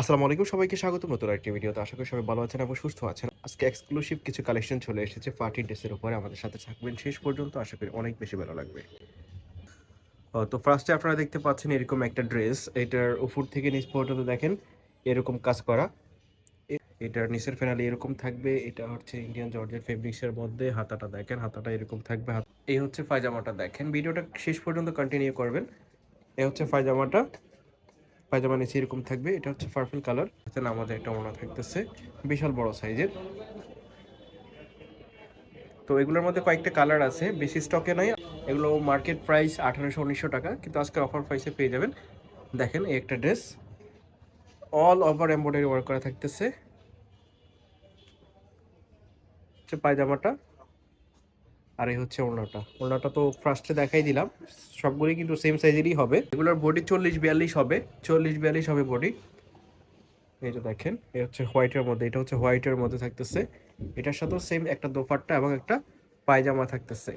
আসসালামু আলাইকুম, সবাইকে স্বাগত। নতুন একটি ভিডিওতে আশা করি সবাই ভালো আছেন এবং সুস্থ আছেন। আজকে এক্সক্লুসিভ কিছু কালেকশন চলে এসেছে পার্টি ড্রেসের উপরে আমাদের সাথে থাকবেন। শেষ পর্যন্ত আশা করি অনেক বেশি ভালো লাগবে। তো ফার্স্টে আপনারা দেখতে পাচ্ছেন এরকম একটা ড্রেস এটার উপর থেকে নিচ পর্যন্ত দেখেন, এরকম কাজ করা। এটার নিচের ফেনালি এরকম থাকবে, এটা হচ্ছে ইন্ডিয়ান জর্জের ফেব্রিক্সের মধ্যে, হাতাটা দেখেন, হাতাটা এরকম থাকবে এই হচ্ছে পায়জামাটা দেখেন। ভিডিওটা শেষ পর্যন্ত কন্টিনিউ করবেন। এই হচ্ছে পায়জামাটা। পায়জামা নিচে এরকম থাকবে। এটা হচ্ছে পার্পল কালার এখানে আমাদের একটা ওনা থাকতেছে। বিশাল বড় সাইজের তো এগুলোর মধ্যে কয়েকটা কালার আছে। বেশি স্টকে নাই। এগুলো মার্কেট প্রাইস আঠারোশো, উনিশশো টাকা। কিন্তু আজকে অফার প্রাইসে পেয়ে যাবেন। দেখেন, এই একটা dress all over embroidery work করা থাকতেছে। পায়জামাটা। আর এই হচ্ছে ওড়নাটা। ওড়নাটা তো ফার্স্টে দেখাই দিলাম। সবগুলি কিন্তু সেম সাইজেরই হবে। এগুলোর বডি চল্লিশ বিয়াল্লিশ হবে। চল্লিশ বিয়াল্লিশ হবে বডি এই যে দেখেন, এই হচ্ছে হোয়াইটের মধ্যে, এটা হচ্ছে হোয়াইটের মধ্যে থাকতেছে। এটার সাথেও সেম একটা দোপাট্টা এবং একটা পায়জামা থাকতেছে।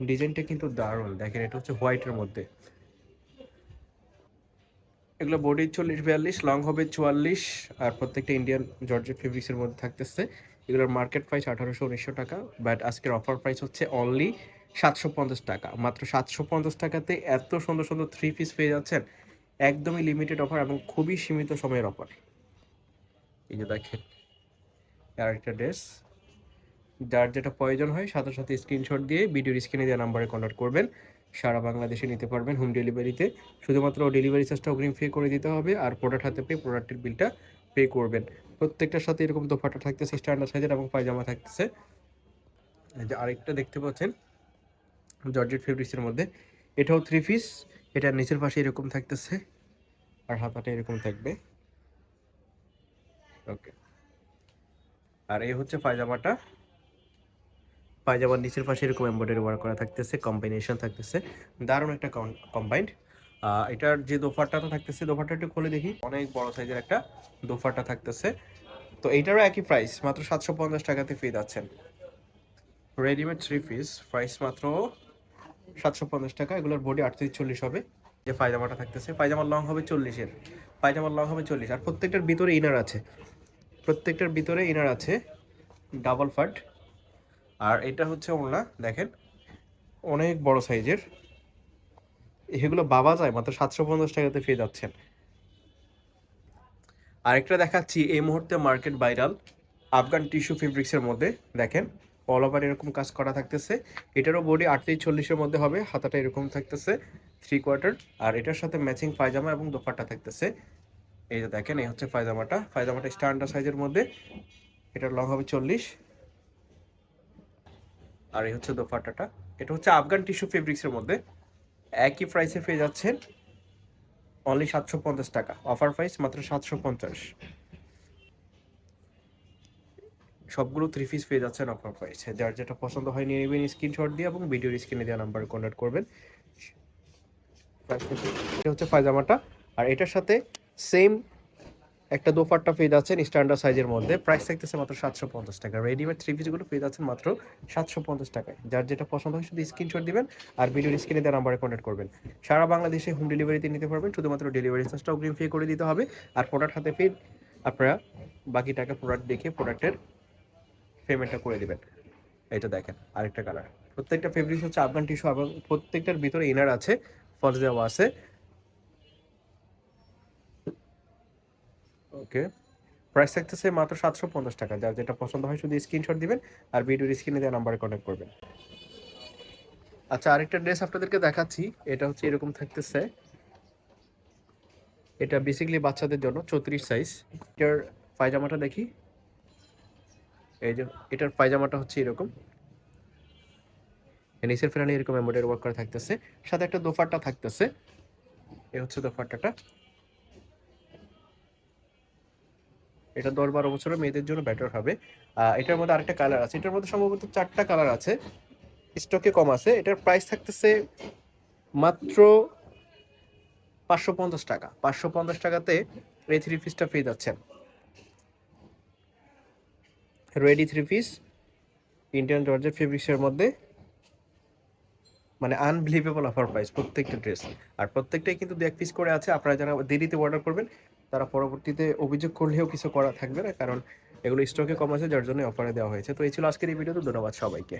ডিজাইনটা কিন্তু দারুণ। দেখেন, এটা হচ্ছে হোয়াইটের মধ্যে। এগুলো বডি চল্লিশ বিয়াল্লিশ লং হবে চুয়াল্লিশ, আর প্রত্যেকটা ইন্ডিয়ান জর্জেট ফেব্রিক্সের মধ্যে থাকতেছে। এগুলোর মার্কেট প্রাইস আঠারোশো, উনিশশো টাকা বাট আজকের অফার প্রাইস হচ্ছে অনলি সাতশো পঞ্চাশ টাকা। মাত্র সাতশো পঞ্চাশ টাকাতে এত সুন্দর সুন্দর থ্রি পিস পেয়ে যাচ্ছেন। একদমই লিমিটেড অফার এবং খুবই সীমিত সময়ের অফার এই যে দেখেন, আর একটা ড্রেস যার যেটা প্রয়োজন হয়, সাথে সাথে স্ক্রিনশট দিয়ে ভিডিওর স্ক্রিনে দেওয়া নাম্বারে কন্ট্যাক্ট করবেন। সারা বাংলাদেশে নিতে পারবেন হোম ডেলিভারিতে শুধুমাত্র ডেলিভারি চার্জটা অগ্রিম পে করে দিতে হবে, আর প্রোডাক্ট হাতে পেয়ে প্রোডাক্টের বিলটা পে করবেন। প্রত্যেকটার সাথে এরকম দোপাটা থাকতেছে স্ট্যান্ডার্ড সাইজের এবং পায়জামা থাকতেছে। এই যে আরেকটা দেখতে পাচ্ছেন, জর্জেট ফেব্রিক্সের মধ্যে। এটাও থ্রি পিস এটার নিচের পাশে এরকম থাকতেছে আর হাতাটা এরকম থাকবে। ওকে আর এই হচ্ছে পায়জামাটা। পায়জামার নিচের পাশে এরকম এমব্রয়ডারি ওয়ার্ক করা থাকতেছে কম্বিনেশন থাকতেছে। দারুণ একটা কম্বাইন্ড এটার যে দোফারটা থাকতেছে দোফারটা একটু খুলে দেখি। অনেক বড় সাইজের একটা দোফারটা থাকতেছে। তো এইটারও একই প্রাইস মাত্র সাতশো পঞ্চাশ টাকাতে পেয়ে যাচ্ছেন। রেডিমেড থ্রি পিস প্রাইস মাত্র সাতশো পঞ্চাশ টাকা। এগুলোর বডি আটত্রিশ চল্লিশ হবে। যে পায়জামাটা থাকতেছে, পায়জামার লং হবে চল্লিশের। পায়জামার লং হবে চল্লিশ। আর প্রত্যেকটার ভিতরে ইনার আছে। প্রত্যেকটার ভিতরে ইনার আছে ডাবল ফাট আর এটা হচ্ছে ওড়না, দেখেন। অনেক বড় সাইজের। এগুলো বাবা যায়, মাত্র সাতশো পঞ্চাশ টাকাতে পেয়ে যাচ্ছেন। আরেকটা দেখাচ্ছি, এই মুহূর্তে মার্কেট ভাইরাল আফগান টিস্যু ফেব্রিক্সের মধ্যে। দেখেন অল ওভার এরকম কাজ করা থাকতেছে। এটারও বডি আটত্রিশ চল্লিশের মধ্যে হবে, হাতাটা এরকম থাকতেছে থ্রি কোয়ার্টার আর এটার সাথে ম্যাচিং পায়জামা এবং দোপাট্টা থাকতেছে। এই যে দেখেন, এই হচ্ছে পায়জামাটা। পায়জামাটা স্ট্যান্ডার্ড সাইজের মধ্যে এটার লং হবে চল্লিশ। আর এই হচ্ছে দোপাট্টাটা। এটা হচ্ছে আফগান টিস্যু ফেব্রিক্সের মধ্যে। একই প্রাইসে পেয়ে যাচ্ছেন অনলি সাতশো পঞ্চাশ টাকা। অফার প্রাইস মাত্র সাতশো পঞ্চাশ। সবগুলো থ্রি পিস পেয়ে যাচ্ছেন অফার প্রাইসে যার যেটা পছন্দ হয় নিয়ে নেবেন স্ক্রিনশট দিয়ে এবং ভিডিওর স্ক্রিনে দেওয়া নাম্বারে কন্ট্যাক্ট করবেন। এটা হচ্ছে পায়জামাটা। আর এটার সাথে সেম একটা দোপাট্টা পেয়ে যাচ্ছেন স্ট্যান্ডার্ড সাইজের মধ্যে। প্রাইস থাকতেছে মাত্র সাতশো পঞ্চাশ টাকা। রেডিমেড থ্রি পিসগুলো পেয়ে যাচ্ছেন মাত্র সাতশো পঞ্চাশ টাকায়। যার যেটা পছন্দ হয় শুধু স্ক্রিনশট দিবেন আর ভিডিওর স্ক্রিনে দেওয়া নাম্বারে কন্ট্যাক্ট করবেন। সারা বাংলাদেশে হোম ডেলিভারিতে নিতে পারবেন। শুধুমাত্র ডেলিভারি চার্জটা অগ্রিম পে করে দিতে হবে। আর প্রোডাক্ট হাতে পেয়ে আপনারা বাকি টাকা প্রোডাক্ট দেখে প্রোডাক্টের পেমেন্টটা করে দিবেন। এটা দেখেন, আরেকটা কালার প্রত্যেকটা ফেব্রিক হচ্ছে আফগান টিস্যু এবং প্রত্যেকটার ভিতরে ইনার আছে ফলস দেওয়া আছে। ওকে? প্রাইস থাকতেছে মাত্র সাতশো পঞ্চাশ টাকা। যার যেটা পছন্দ হয় শুধু স্ক্রিনশট দিবেন আর ভিডিওর স্ক্রিনে দেওয়া নাম্বারে কন্ট্যাক্ট করবেন। আচ্ছা আরেকটা ড্রেস আপনাদেরকে দেখাচ্ছি। এটা হচ্ছে এরকম থাকতেছে। এটা বেসিক্যালি বাচ্চাদের জন্য চৌত্রিশ সাইজ এটার পায়জামাটা দেখি। এই যে, এটার পায়জামাটা হচ্ছে এরকম। নিচের ফেরানি এরকম এমব্রয়ডারি ওয়ার্ক করা থাকতেছে। সাথে একটা দোপাট্টা থাকতেছে। এ হচ্ছে দোপাট্টাটা। এটা দশ বারো বছরের মেয়েদের জন্য বেটার হবে। এটার মধ্যে আরেকটা কালার আছে। এটার মধ্যে সম্ভবত চারটা কালার আছে। স্টকে কম আছে। এটার প্রাইস থাকতেছে মাত্র পাঁচশো পঞ্চাশ টাকা। পাঁচশো পঞ্চাশ টাকাতে এই থ্রি পিসটা পেয়ে যাচ্ছেন। রেডি থ্রি পিস ইন্ডিয়ান জর্জের ফেব্রিক্সের মধ্যে। মানে আনবিলিভেবল অফার প্রাইস প্রত্যেকটা ড্রেস আর প্রত্যেকটাই কিন্তু দু এক পিস করে আছে। আপনারা যারা দেরিতে অর্ডার করবেন তারা পরবর্তীতে অভিযোগ করলেও কিছু করা থাকবে না, কারণ এগুলো স্টকে কম আছে, যার জন্য অফারে দেওয়া হয়েছে। তো এই ছিল আজকের এই ভিডিওতে, ধন্যবাদ সবাইকে।